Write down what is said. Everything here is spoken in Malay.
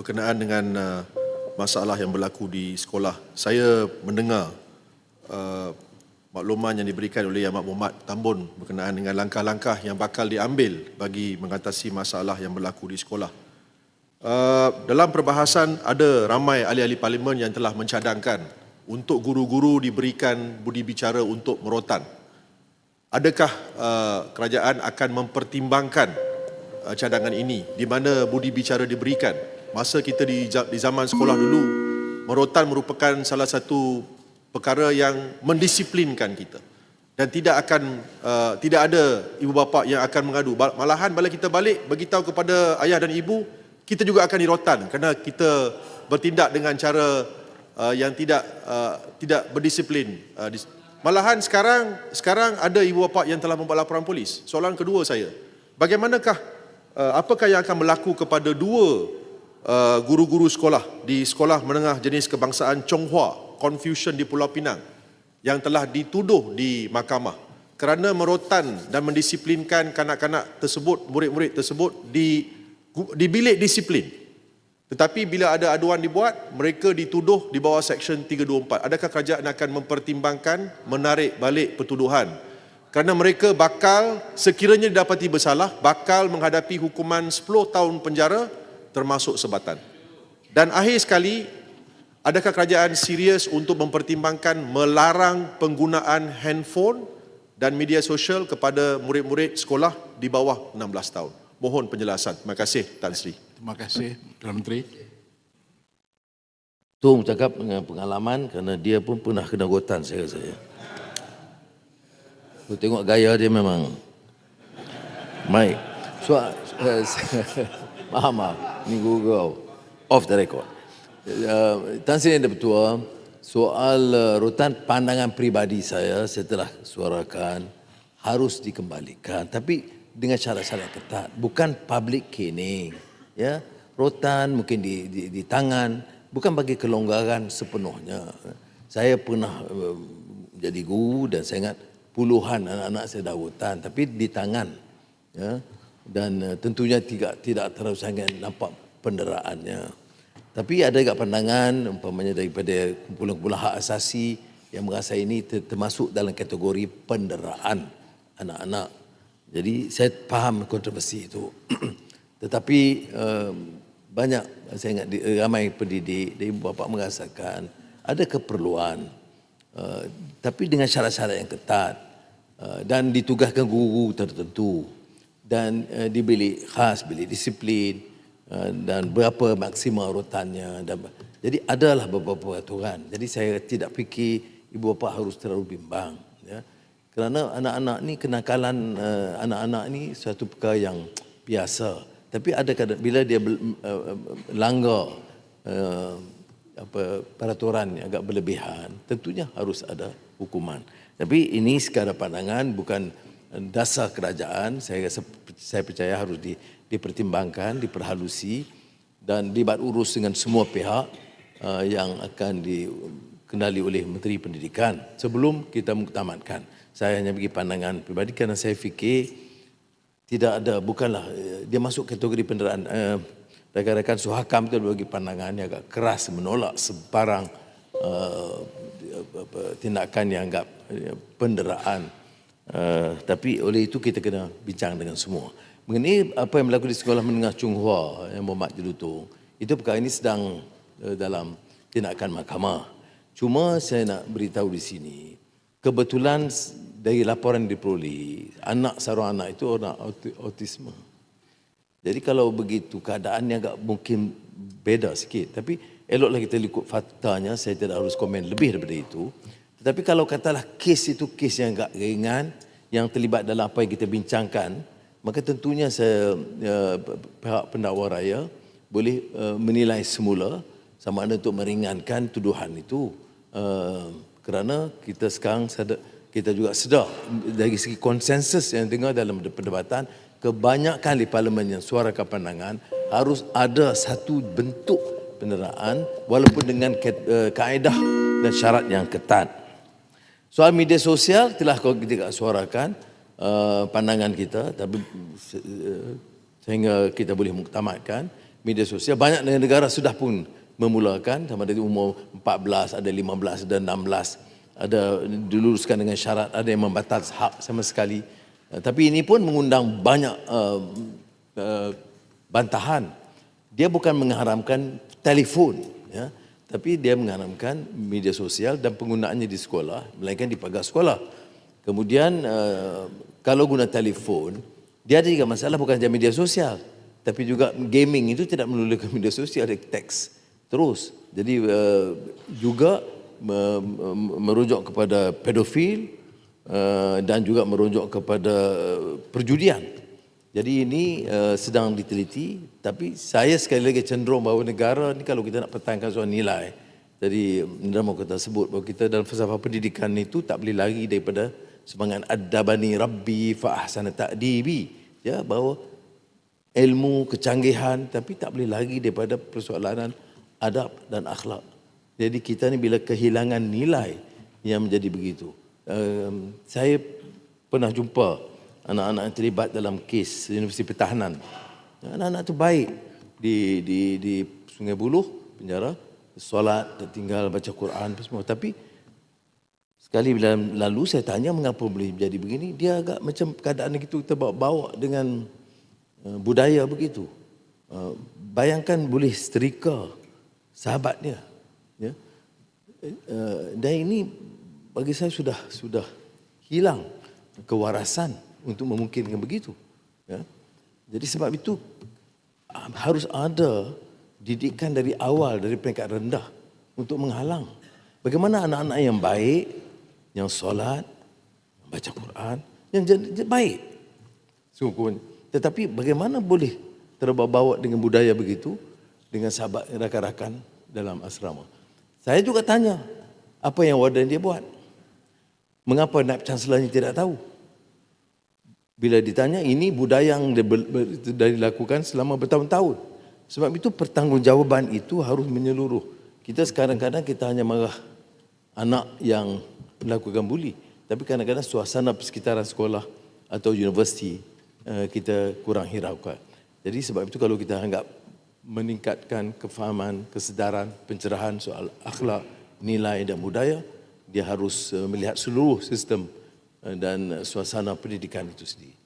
berkenaan dengan uh, masalah yang berlaku di sekolah. Saya mendengar uh, makluman yang diberikan oleh Yang Muhammad Tambun berkenaan dengan langkah-langkah yang bakal diambil bagi mengatasi masalah yang berlaku di sekolah. Uh, dalam perbahasan ada ramai ahli-ahli parlimen yang telah mencadangkan untuk guru-guru diberikan budi bicara untuk merotan. Adakah uh, kerajaan akan mempertimbangkan uh, cadangan ini di mana budi bicara diberikan? Masa kita di, di zaman sekolah dulu, merotan merupakan salah satu perkara yang mendisiplinkan kita dan tidak akan uh, tidak ada ibu bapa yang akan mengadu malahan bila kita balik beritahu kepada ayah dan ibu kita juga akan dirotan kerana kita bertindak dengan cara uh, yang tidak uh, tidak berdisiplin. Uh, dis- Malahan sekarang sekarang ada ibu bapa yang telah membuat laporan polis. Soalan kedua saya, bagaimanakah uh, apakah yang akan berlaku kepada dua guru-guru sekolah di sekolah menengah jenis kebangsaan Chonghua Confucian di Pulau Pinang yang telah dituduh di mahkamah kerana merotan dan mendisiplinkan kanak-kanak tersebut, murid-murid tersebut di di bilik disiplin. Tetapi bila ada aduan dibuat, mereka dituduh di bawah Seksyen 324. Adakah kerajaan akan mempertimbangkan menarik balik pertuduhan? Kerana mereka bakal, sekiranya didapati bersalah, bakal menghadapi hukuman 10 tahun penjara termasuk sebatan. Dan akhir sekali, adakah kerajaan serius untuk mempertimbangkan melarang penggunaan handphone dan media sosial kepada murid-murid sekolah di bawah 16 tahun? Mohon penjelasan. Terima kasih Tan Sri. Terima kasih Perdana Menteri. Tung cakap dengan pengalaman kerana dia pun pernah kena gotan saya rasa. Ya. Aku tengok gaya dia memang. Baik. So, uh, maaf, maaf. Ni Google. Off the record. Uh, Tan Sri Yang Bertua, soal uh, rutan pandangan pribadi saya setelah suarakan harus dikembalikan. Tapi dengan syarat-syarat ketat bukan public caning ya rotan mungkin di, di, di tangan bukan bagi kelonggaran sepenuhnya saya pernah uh, jadi guru dan saya ingat puluhan anak-anak saya dah rotan tapi di tangan ya dan uh, tentunya tidak tidak terlalu sangat nampak penderaannya. Tapi ada juga pandangan umpamanya daripada kumpulan-kumpulan hak asasi yang merasa ini termasuk dalam kategori penderaan anak-anak. Jadi saya faham kontroversi itu. Tetapi um, banyak saya ingat ramai pendidik dan ibu bapa merasakan ada keperluan tapi dengan syarat-syarat yang ketat dan ditugaskan guru tertentu dan uh, dibeli khas beli disiplin uh, dan berapa maksimal urutannya. Dan jadi adalah beberapa aturan. Jadi saya tidak fikir ibu bapa harus terlalu bimbang ya. Kerana anak-anak ni kenakalan uh, anak-anak ni satu perkara yang biasa. Tapi ada kadang bila dia uh, langgar uh, apa peraturan yang agak berlebihan tentunya harus ada hukuman. Tapi ini sekadar pandangan bukan dasar kerajaan saya rasa saya percaya harus di, dipertimbangkan diperhalusi dan dibat urus dengan semua pihak uh, yang akan dikendali oleh menteri pendidikan sebelum kita mengutamatkan saya hanya bagi pandangan pribadi kerana saya fikir tidak ada bukanlah eh, dia masuk kategori penderaan uh, rakan-rakan suhakam itu bagi pandangan yang agak keras menolak sebarang uh, tindakan yang anggap penderaan uh, tapi oleh itu kita kena bincang dengan semua mengenai apa yang berlaku di sekolah menengah Chung Hua yang Muhammad Jelutung itu perkara ini sedang uh, dalam tindakan mahkamah cuma saya nak beritahu di sini kebetulan dari laporan diperoleh anak seorang anak itu orang autisme. Jadi kalau begitu keadaannya agak mungkin beda sikit tapi eloklah kita ikut faktanya saya tidak harus komen lebih daripada itu. Tetapi kalau katalah kes itu kes yang agak ringan yang terlibat dalam apa yang kita bincangkan maka tentunya saya pihak pendakwa raya boleh uh, menilai semula sama ada untuk meringankan tuduhan itu uh, kerana kita sekarang kita juga sedar dari segi konsensus yang dengar dalam perdebatan kebanyakan di parlimen yang suarakan pandangan harus ada satu bentuk peneraan walaupun dengan eh, kaedah dan syarat yang ketat. Soal media sosial telah kita suarakan uh, pandangan kita tapi uh, sehingga kita boleh muktamadkan media sosial. Banyak negara sudah pun memulakan sama dari umur 14, ada 15, ada 16, ada diluruskan dengan syarat, ada yang membatas hak sama sekali. Uh, tapi ini pun mengundang banyak uh, uh, bantahan. Dia bukan mengharamkan telefon, ya, tapi dia mengharamkan media sosial dan penggunaannya di sekolah, melainkan di pagar sekolah. Kemudian uh, kalau guna telefon, dia ada juga masalah bukan saja media sosial, tapi juga gaming itu tidak memerlukan media sosial, ada teks terus. Jadi uh, juga me- merujuk kepada pedofil uh, dan juga merujuk kepada uh, perjudian. Jadi ini uh, sedang diteliti, tapi saya sekali lagi cenderung bahawa negara ni kalau kita nak pertahankan soal nilai, jadi Indra mau kita sebut bahawa kita dalam falsafah pendidikan itu tak boleh lari daripada semangat adabani rabbi fa ahsana ta'dibi ya bahawa ilmu kecanggihan tapi tak boleh lari daripada persoalan adab dan akhlak. Jadi kita ni bila kehilangan nilai yang menjadi begitu. Um, saya pernah jumpa anak-anak yang terlibat dalam kes Universiti Pertahanan. Anak-anak tu baik. Di di di Sungai Buloh penjara solat dan tinggal baca Quran apa semua. Tapi sekali bila lalu saya tanya mengapa boleh jadi begini? Dia agak macam keadaan gitu terbawa-bawa dengan uh, budaya begitu. Uh, bayangkan boleh setrika sahabat dia ya. Uh, dan ini bagi saya sudah sudah hilang kewarasan untuk memungkinkan begitu ya. Jadi sebab itu ah, harus ada didikan dari awal dari peringkat rendah untuk menghalang. Bagaimana anak-anak yang baik yang solat baca Quran yang baik. Sungguh tetapi bagaimana boleh terbawa-bawa dengan budaya begitu dengan sahabat rakan-rakan dalam asrama? Saya juga tanya apa yang warden dia buat? Mengapa naib chancellor tidak tahu bila ditanya ini budaya yang dilakukan selama bertahun-tahun sebab itu pertanggungjawaban itu harus menyeluruh. Kita sekarang kadang kita hanya marah anak yang melakukan buli. Tapi kadang-kadang suasana persekitaran sekolah atau universiti eh, kita kurang hiraukan. Jadi sebab itu kalau kita anggap meningkatkan kefahaman, kesedaran, pencerahan soal akhlak, nilai dan budaya, dia harus eh, melihat seluruh sistem dan suasana pendidikan itu sendiri.